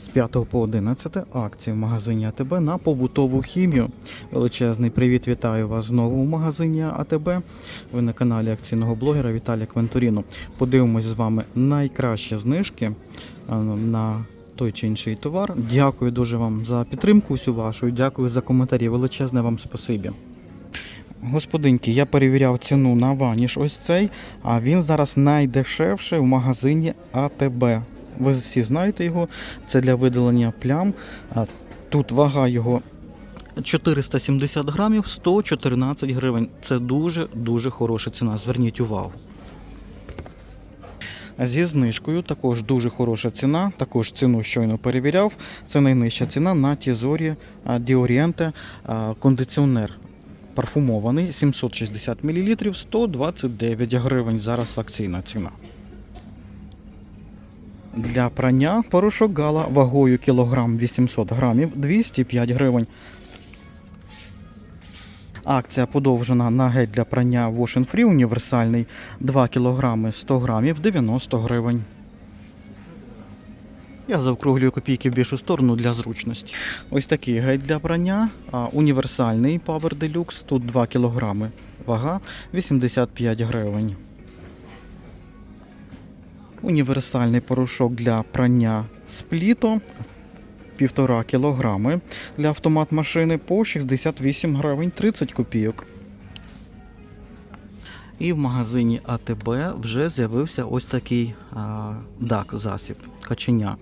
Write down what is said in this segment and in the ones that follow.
З 5 по 11 акції в магазині АТБ на побутову хімію. Величезний привіт, вітаю вас знову в магазині АТБ. Ви на каналі акційного блогера Віталія Квентуріно. Подивимось з вами найкращі знижки на той чи інший товар. Дякую дуже вам за підтримку всю вашу. Дякую за коментарі. Величезне вам спасибі. Господинки, я перевіряв ціну на ваніш ось цей, а він зараз найдешевший в магазині АТБ. Ви всі знаєте його, це для видалення плям. Тут вага його 470 грамів, 114 гривень. Це дуже-дуже хороша ціна. Зверніть увагу. Зі знижкою також дуже хороша ціна. Також ціну щойно перевіряв. Це найнижча ціна на Тізорі Діорієнте кондиціонер. Парфумований 760 мл 129 гривень. Зараз акційна ціна. Для прання порошок гала вагою кілограм 800 грамів 205 гривень. Акція подовжена на гель для прання Wash Free універсальний 2 кг 100 грамів 90 гривень. Я заокруглюю копійки в більшу сторону для зручності. Ось такий гель для прання, універсальний Power Deluxe, тут 2 кг. Вага 85 гривень. Універсальний порошок для прання спліто 1,5 кг для автомат машини по 68 гривень 30 копійок. І в магазині АТБ вже з'явився ось такий а, дак засіб каченя.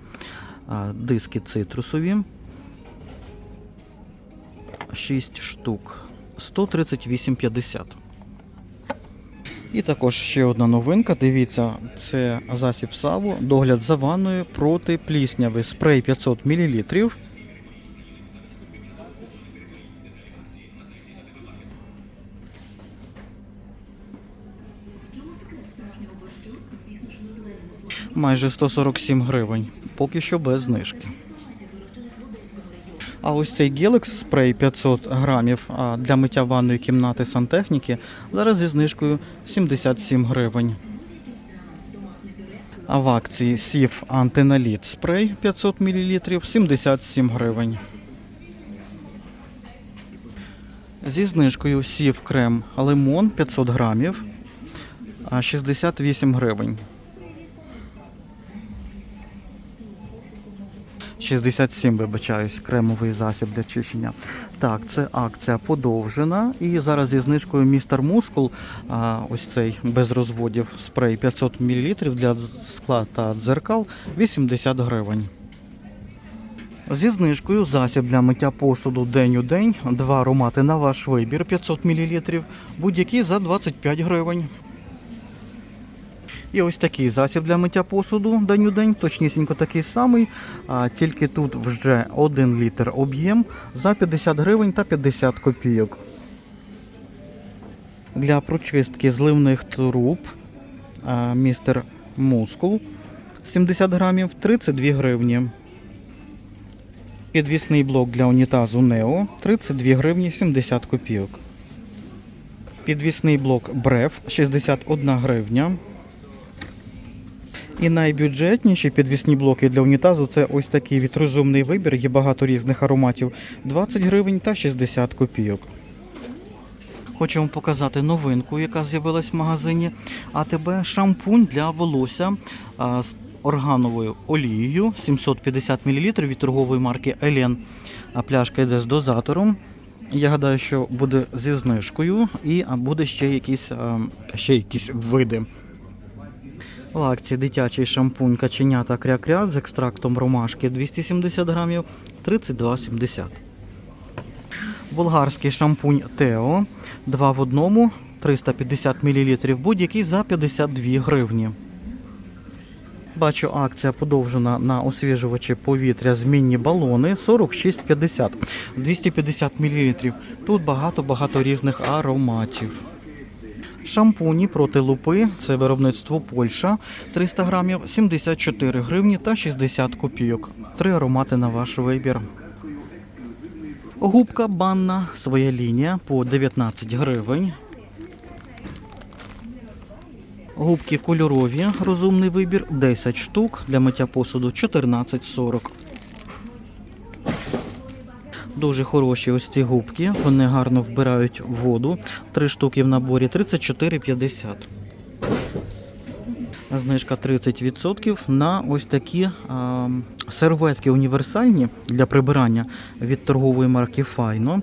А, диски цитрусові. 6 штук. 138,50. І також ще одна новинка. Дивіться, це засіб Саву, догляд за ванною проти плісняви. Спрей 500 мл. Майже 147 гривень. Поки що без знижки. А ось цей Gelex спрей 500 грамів для миття ванної кімнати сантехніки зараз зі знижкою 77 гривень. А в акції Сів антиналіт спрей 500 мл 77 гривень. Зі знижкою Сів крем лимон 500 грамів 68 гривень. 67, вибачаюсь, кремовий засіб для чищення. Так, це акція подовжена. І зараз зі знижкою Містер Мускул, ось цей без розводів спрей 500 мл для скла та дзеркал 80 гривень. Зі знижкою засіб для миття посуду день у день. Два аромати на ваш вибір 500 мл, будь-який за 25 гривень. І ось такий засіб для миття посуду день у точнісінько такий самий, а тільки тут вже 1 літр об'єм за 50 гривень та 50 копійок. Для прочистки зливних труб містер Мускул 70 грамів 32 гривні. Підвісний блок для унітазу Нео 32 гривні 70 копійок. Підвісний блок Бреф 61 гривня. І найбюджетніші підвісні блоки для унітазу це ось такий від розумний вибір, є багато різних ароматів 20 гривень та 60 копійок. Хочу вам показати новинку, яка з'явилась в магазині АТБ. Шампунь для волосся з органовою олією 750 мл від торгової марки Елен. А пляшка йде з дозатором. Я гадаю, що буде зі знижкою і буде ще якісь, ще якісь види. Акції дитячий шампунь каченята кря-кря з екстрактом ромашки 270 грамів 32,70. Болгарський шампунь Тео 2 в одному 350 мл будь-який за 52 гривні. Бачу, акція подовжена на освіжувачі повітря змінні балони 46,50 250 мл. Тут багато-багато різних ароматів. Шампуні проти лупи, це виробництво Польща, 300 грамів, 74 гривні та 60 копійок. Три аромати на ваш вибір. Губка банна, своя лінія по 19 гривень. Губки кольорові, розумний вибір 10 штук. Для миття посуду 14,40. Дуже хороші ось ці губки. Вони гарно вбирають воду. Три штуки в наборі 34,50. Знижка 30% на ось такі а, серветки універсальні для прибирання від торгової марки Файно.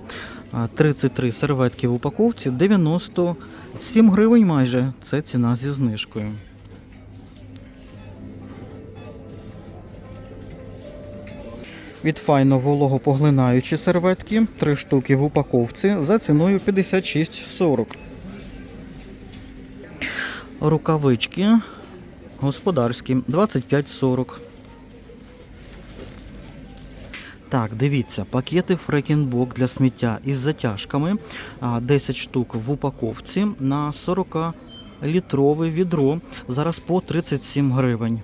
33 серветки в упаковці, 97 гривень майже. Це ціна зі знижкою. Від файно вологопоглинаючі серветки, 3 штуки в упаковці за ціною 56,40. Рукавички господарські 25,40. Так, дивіться, пакети фрекінбок для сміття із затяжками. 10 штук в упаковці на 40-літрове відро. Зараз по 37 гривень.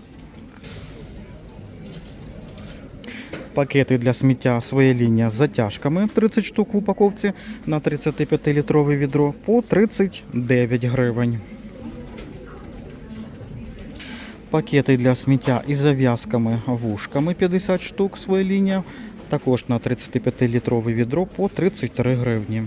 Пакети для сміття своя лінія з затяжками 30 штук в упаковці на 35-літрове відро по 39 гривень. Пакети для сміття із зав'язками вушками 50 штук своя лінія. Також на 35-літрове відро по 33 гривні.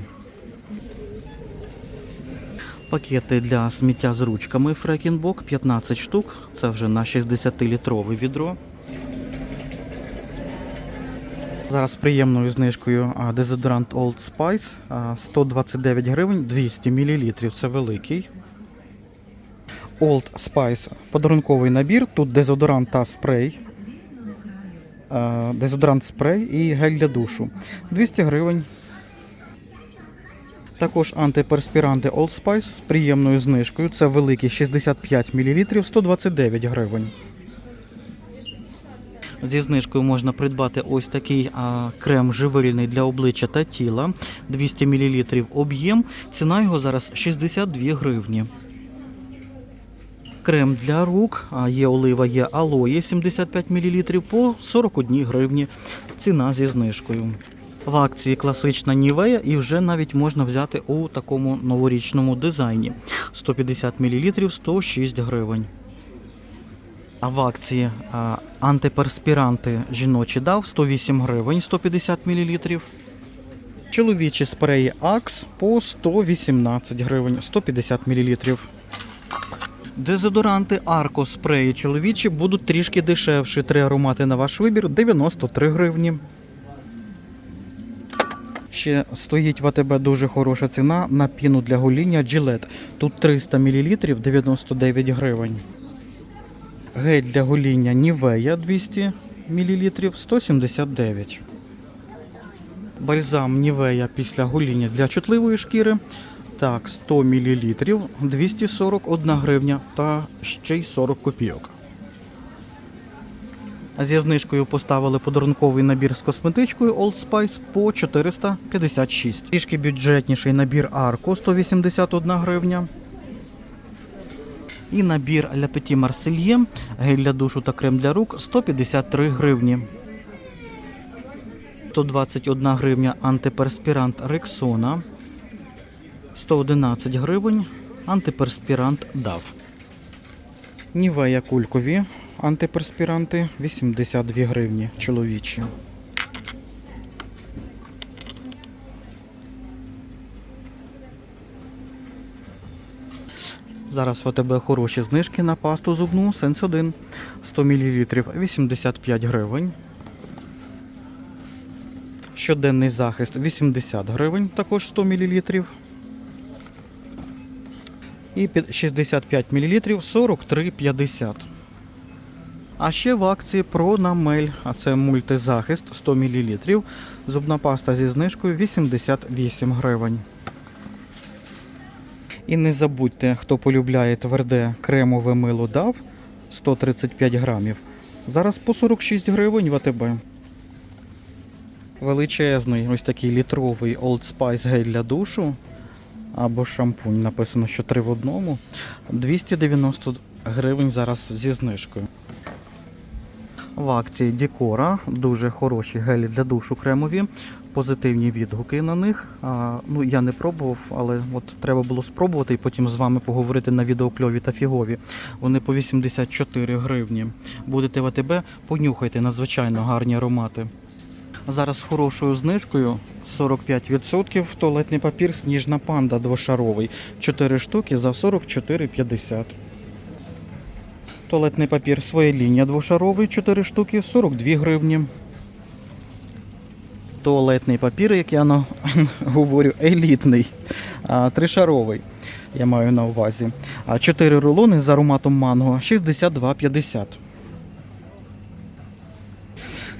Пакети для сміття з ручками Фрекінбок 15 штук. Це вже на 60-літрове відро. Зараз приємною знижкою дезодорант Old Spice 129 гривень 200 мл. Це великий. Old Spice подарунковий набір. Тут дезодорант та спрей. Дезодорант спрей і гель для душу. 200 гривень. Також антиперспіранти Old Spice з приємною знижкою. Це великий 65 мл 129 гривень. Зі знижкою можна придбати ось такий а, крем живильний для обличчя та тіла. 200 мл об'єм. Ціна його зараз 62 гривні. Крем для рук, є олива, є алоє 75 мл по 41 гривні. Ціна зі знижкою. В акції класична Нівея і вже навіть можна взяти у такому новорічному дизайні. 150 мл 106 гривень. А в акції а, антиперспіранти жіночі дав 108 гривень 150 мл. Чоловічі спреї Axe по 118 гривень 150 мл. Дезодоранти Арко спреї чоловічі будуть трішки дешевші. Три аромати на ваш вибір 93 гривні. Ще стоїть в АТБ дуже хороша ціна на піну для гоління Gillette. Тут 300 мл 99 гривень. Гель для гоління Нівея 200 мл 179. Бальзам Нівея після гоління для чутливої шкіри. Так, 100 мл 241 гривня та ще й 40 копійок. Зі знижкою поставили подарунковий набір з косметичкою Old Spice по 456. Трішки бюджетніший набір Arco 181 гривня. І набір Le Petit Marseillais, гель для душу та крем для рук 153 гривні. 121 гривня антиперспірант Rexona. 111 гривень антиперспірант DAV. Нівея кулькові антиперспіранти 82 гривні чоловічі. Зараз в АТБ хороші знижки на пасту зубну Сенс 1 100 мл 85 гривень. Щоденний захист 80 гривень, також 100 мл. І під 65 мл 43,50. А ще в акції Пронамель, а це мультизахист 100 мл. Зубна паста зі знижкою 88 гривень. І не забудьте, хто полюбляє тверде кремове мило дав 135 грамів. Зараз по 46 гривень в АТБ. Величезний ось такий літровий Old Spice гель для душу. Або шампунь. Написано, що три в одному. 290 гривень зараз зі знижкою. В акції Дікора дуже хороші гелі для душу кремові, позитивні відгуки на них. А, ну я не пробував, але от треба було спробувати і потім з вами поговорити на відеокльові та фігові. Вони по 84 гривні. Будете в АТБ, понюхайте надзвичайно гарні аромати. Зараз з хорошою знижкою 45% туалетний папір сніжна панда двошаровий. 4 штуки за 44,50. Туалетний папір своя лінія двошаровий, 4 штуки 42 гривні. Туалетний папір, як я на- говорю, елітний, а, тришаровий. Я маю на увазі. А 4 рулони з ароматом манго 62,50.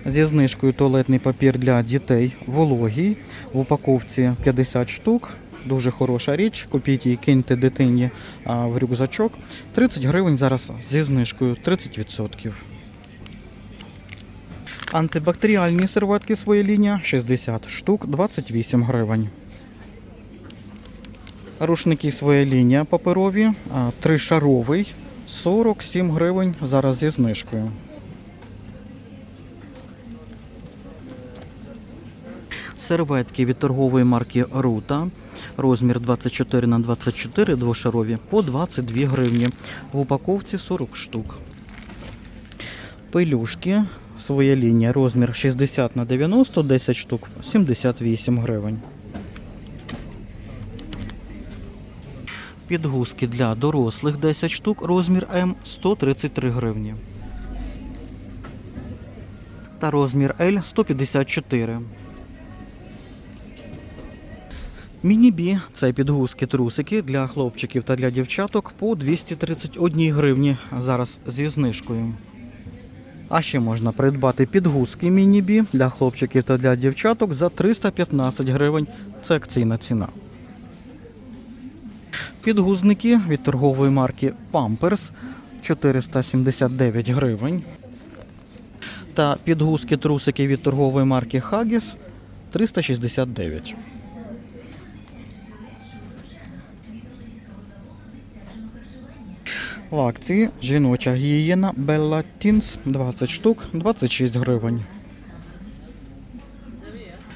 Зі знижкою туалетний папір для дітей вологий. В упаковці 50 штук. Дуже хороша річ. Купіть її, киньте дитині в рюкзачок. 30 гривень зараз зі знижкою 30%. Антибактеріальні серветки своя лінія 60 штук 28 гривень. Рушники своя лінія паперові, тришаровий 47 гривень зараз зі знижкою. Серветки від торгової марки Рута. Розмір 24 на 24 двошарові по 22 гривні. В упаковці 40 штук. Пилюшки. Своя лінія. Розмір 60 на 90, 10 штук 78 гривень. Підгузки для дорослих 10 штук. Розмір М 133 гривні. Та розмір L 154. Міні-бі це підгузки трусики для хлопчиків та для дівчаток по 231 гривні зараз зі знижкою. А ще можна придбати підгузки міні-бі для хлопчиків та для дівчаток за 315 гривень. Це акційна ціна. Підгузники від торгової марки Pampers 479 гривень. Та підгузки трусики від торгової марки Haggis 369. В акції жіноча гігієна Bella Teens 20 штук 26 гривень.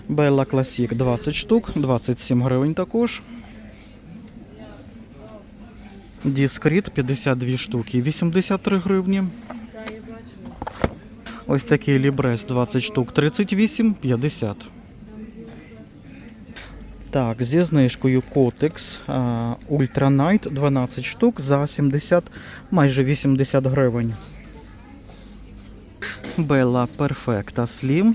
Bella Classic 20 штук 27 гривень також. Discreet 52 штуки 83 гривні. Ось такий Libres 20 штук 38 50. Так, зі знижкою а, Ultra Night 12 штук за 70, майже 80 гривень. Bella Perfecta Slim.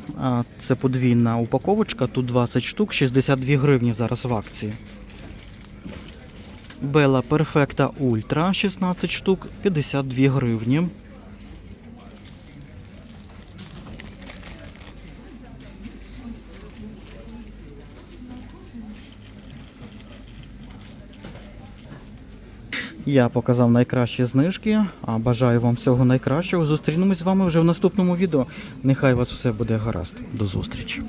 Це подвійна упаковочка, тут 20 штук, 62 гривні зараз в акції. Bella Perfecta Ultra 16 штук, 52 гривні. Я показав найкращі знижки. А бажаю вам всього найкращого. Зустрінемось з вами вже в наступному відео. Нехай вас все буде гаразд. До зустрічі.